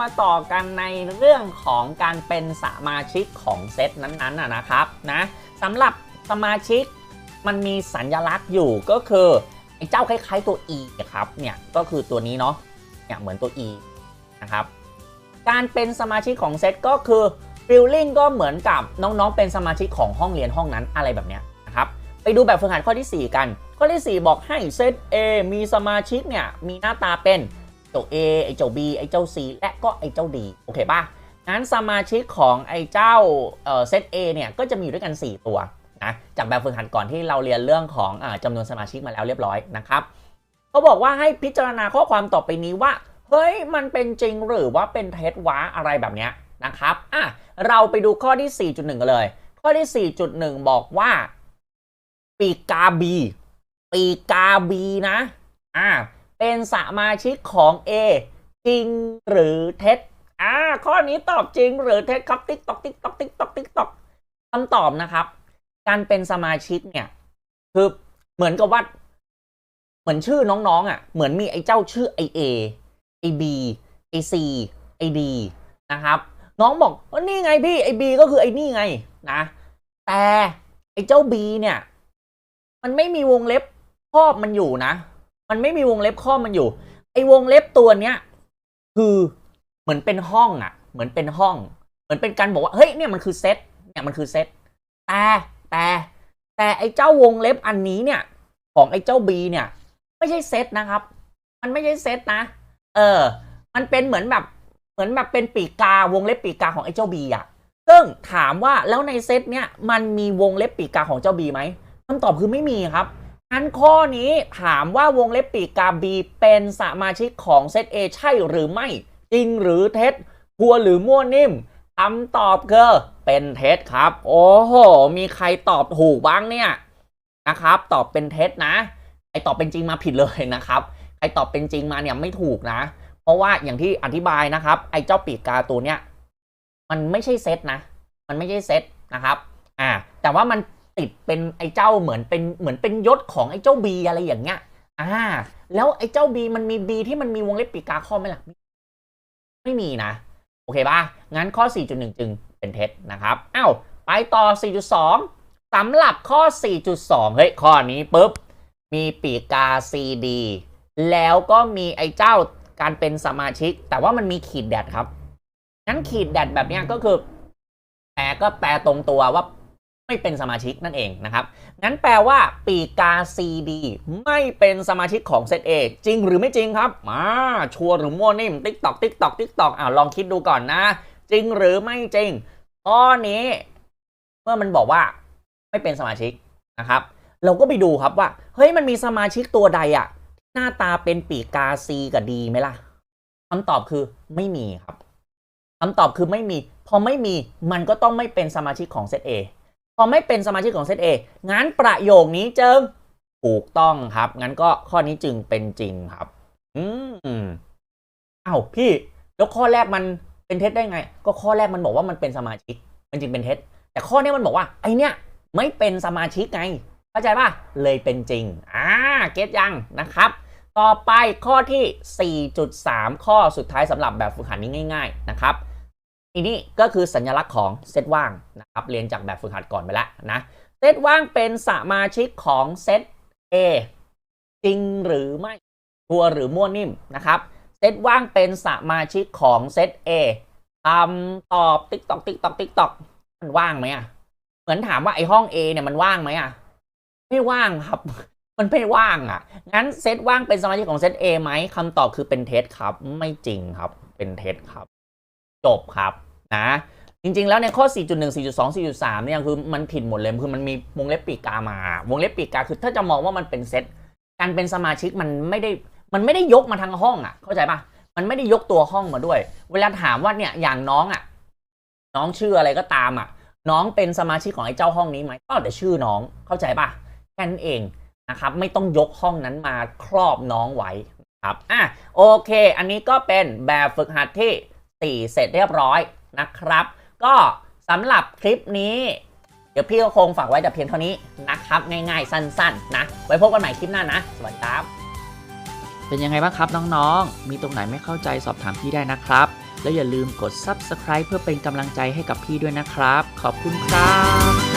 มาต่อกันในเรื่องของการเป็นสมาชิกของเซตนั้นๆนะนะครับนะสำหรับสมาชิกมันมีสัญลักษณ์อยู่ก็คือไอ้เจ้าคล้ายๆตัว E ครับเนี่ยก็คือตัวนี้เนาะเนี่ยเหมือนตัว E นะครับการเป็นสมาชิกของเซตก็คือฟิลลิ่งก็เหมือนกับน้องๆ เป็นสมาชิกของห้องเรียนห้องนั้นอะไรแบบเนี้ยนะครับไปดูแบบฝึกหัดข้อที่ 4 กัน ข้อที่ 4 บอกให้เซต A มีสมาชิกเนี่ยมีหน้าตาเป็น จ้า A ไอ้เจ้า B ไอ้เจ้า C และก็ไอ้เจ้า D โอเคป่ะงั้นสมาชิกของไอ้เจ้าเซต A เนี่ยก็จะมีอยู่ด้วยกัน 4 ตัวนะจากแบบฝึกหัดก่อนที่เราเรียนเรื่องของอจำนวนสมาชิกมาแล้วเรียบร้อยนะครับเขาบอกว่าให้พิจารณาข้อความต่อไปนี้ว่า เฮ้ยมันเป็นจริงหรือว่าเป็นเท็จวะอะไรแบบเนี้ยนะครับอะเราไปดูข้อที่ 4.1 กันเลย ข้อที่ 4.1 บอกว่า ปีกาบี ปีกาบีนะอ่า เป็นสมาชิกของ A จริงหรือเท็จอ่าข้อนี้ตอบจริงหรือเท็จครับติ๊กตอกติ๊กตอกติ๊กตอกติ๊กตอกคำตอบนะครับ การเป็นสมาชิกเนี่ยคือเหมือนกับว่าเหมือนชื่อน้องๆอะ เหมือนมีไอ้เจ้าชื่อไอเอไอบีไอซีไอดีนะครับน้องบอกว่านี่ไงพี่ไอบีก็คือไอนี่ไงนะ แต่ไอเจ้าบีเนี่ย มันไม่มีวงเล็บครอบมันอยู่นะ มันไม่มีวงเล็บครอมันอยู่ ไอวงเล็บตัวเนี้ย คือเหมือนเป็นห้องอะ่ะ เหมือนเป็นห้อง เหมือนเป็นการบอกว่าเฮ้ยเนี่ยมันคือเซตเนี่ยมันคือเซตแต่แต่แต่ไอ้เจ้าวงเล็บอันนี้เนี่ย ของไอ้เจ้า B เนี่ย ไม่ใช่เซตนะครับ มันไม่ใช่เซตนะ เออ มันเป็นเหมือนแบบเหมือนแบบเป็นปีกาวงเล็บปีกาของไอ้เจ้า B อะซึ่งถามว่าแล้วในเซตเนี่ยมันมีวงเล็บปีกกาของเจ้า B ไหมคำตอบคือไม่มีครับ งั้นข้อนี้ถามว่าวงเล็บปีกกา B เป็นสมาชิกของเซต A ใช่หรือไม่ จริงหรือเท็จทัวหรือมั่วนิ่มคำตอบคือเป็นเท็จครับ โอ้โห มีใครตอบถูกบ้างเนี่ยนะครับ ตอบเป็นเท็จนะไอตอบเป็นจริงมาผิดเลยนะครับไอตอบเป็นจริงมาเนี่ยไม่ถูกนะ เพราะว่าอย่างที่อธิบายนะครับ ไอ้เจ้าปีกกาตัวเนี้ยมันไม่ใช่เซตนะ มันไม่ใช่เซตนะครับ อ่า แต่ว่ามัน ติดเป็นไอ้เจ้าเหมือนเป็นเหมือนเป็นยศของไอ้เจ้าบีอะไรอย่างเงี้ย อ่า แล้วไอ้เจ้าบีมันมีบีที่มันมีวงเล็บปีกาข้อไหมล่ะ ไม่มีนะ โอเคป่ะ งั้นข้อ 4.1 จึงเป็นเท็จนะครับอ้าวไปต่อ 4.2สำหรับข้อ 4.2 เฮ้ย ข้อนี้ปุ๊บ มีปีกกา CD แล้วก็มีไอ้เจ้าการเป็นสมาชิก แต่ว่ามันมีขีดแดดครับ งั้นขีดแดดแบบเนี้ยก็คือแปลก็แปลตรงตัวว่า ไม่เป็นสมาชิกนั่นเองนะครับ งั้นแปลว่าปีกา CD ไม่เป็นสมาชิกของเซต A จริงหรือไม่จริงครับ มาชัวร์หรือมั่วนิ่มติ๊กตอกติ๊กตอกติ๊กตอกอ่าลองคิดดูก่อนนะ จริงหรือไม่จริงข้อนี้ เมื่อมันบอกว่าไม่เป็นสมาชิกนะครับ เราก็ไปดูครับว่า เฮ้ยมันมีสมาชิกตัวใดอะหน้าตาเป็นปีกา C กับ D ไหมล่ะคำตอบคือไม่มีครับคำตอบคือไม่มี พอไม่มีมันก็ต้องไม่เป็นสมาชิกของเซต A พอไม่เป็นสมาชิกของเซต A งั้นประโยคนี้จึงถูกต้องครับ งั้นก็ข้อนี้จึงเป็นจริงครับ อืมอ้าวพี่แล้วข้อแรกมันเป็นเท็จได้ไง ก็ข้อแรกมันบอกว่ามันเป็นสมาชิก มันจึงเป็นเท็จ แต่ข้อนี้มันบอกว่าไอเนี้ยไม่เป็นสมาชิกไงเข้าใจป่ะเลยเป็นจริงอ่าเก็ตยังนะครับ ต่อไปข้อที่ 4.3 ข้อสุดท้ายสำหรับแบบฝึกหัดนี้ง่าย ๆ นะครับ อันนี้ก็คือสัญลักษณ์ของเซตว่างนะครับเรียนจากแบบฝึกหัดก่อนไปแล้วนะเซตว่างเป็นสมาชิกของเซต A จริงหรือไม่ทัวหรือมั่วนิ่มนะครับเซตว่างเป็นสมาชิกของเซต A คำตอบติ๊กตอกติ๊กตอกติ๊กตอกมันว่างไหมอะเหมือนถามว่าไอห้อง A เนี่ยมันว่างไหมอะไม่ว่างครับ มันไม่ว่างอะ งั้นเซตว่างเป็นสมาชิกของเซต A ไหมคำตอบคือเป็นเท็จครับ ไม่จริงครับ เป็นเท็จครับ จบครับ นะ จริง ๆ แล้วในข้อ 4.1 4.2 4.3 เนี่ยคือมันผิดหมดเลย คือมันมีวงเล็บปีกกามา วงเล็บปีกกาคือถ้าจะมองว่ามันเป็นเซต การเป็นสมาชิกมันไม่ได้ มันไม่ได้ยกมาทั้งห้องอะ เข้าใจปะมันไม่ได้ยกตัวห้องมาด้วย เวลาถามว่าเนี่ยอย่างน้องอะ น้องชื่ออะไรก็ตามอะ น้องเป็นสมาชิกของไอ้เจ้าห้องนี้ไหมก็แต่ชื่อน้อง เข้าใจปะแค่นั้นเองนะครับ ไม่ต้องยกห้องนั้นมาครอบน้องไว้ครับ อะ โอเค อันนี้ก็เป็นแบบฝึกหัดที่ 4 เสร็จเรียบร้อย นะครับ ก็สำหรับคลิปนี้ เดี๋ยวพี่ก็คงฝากไว้แต่เพียงเท่านี้นะครับ ง่ายๆ สั้นๆ นะ ไว้พบกันใหม่คลิปหน้านะ สวัสดีครับ เป็นยังไงบ้างครับน้องๆ มีตรงไหนไม่เข้าใจสอบถามพี่ได้นะครับ แล้วอย่าลืมกด Subscribe เพื่อเป็นกำลังใจให้กับพี่ด้วยนะครับ ขอบคุณครับ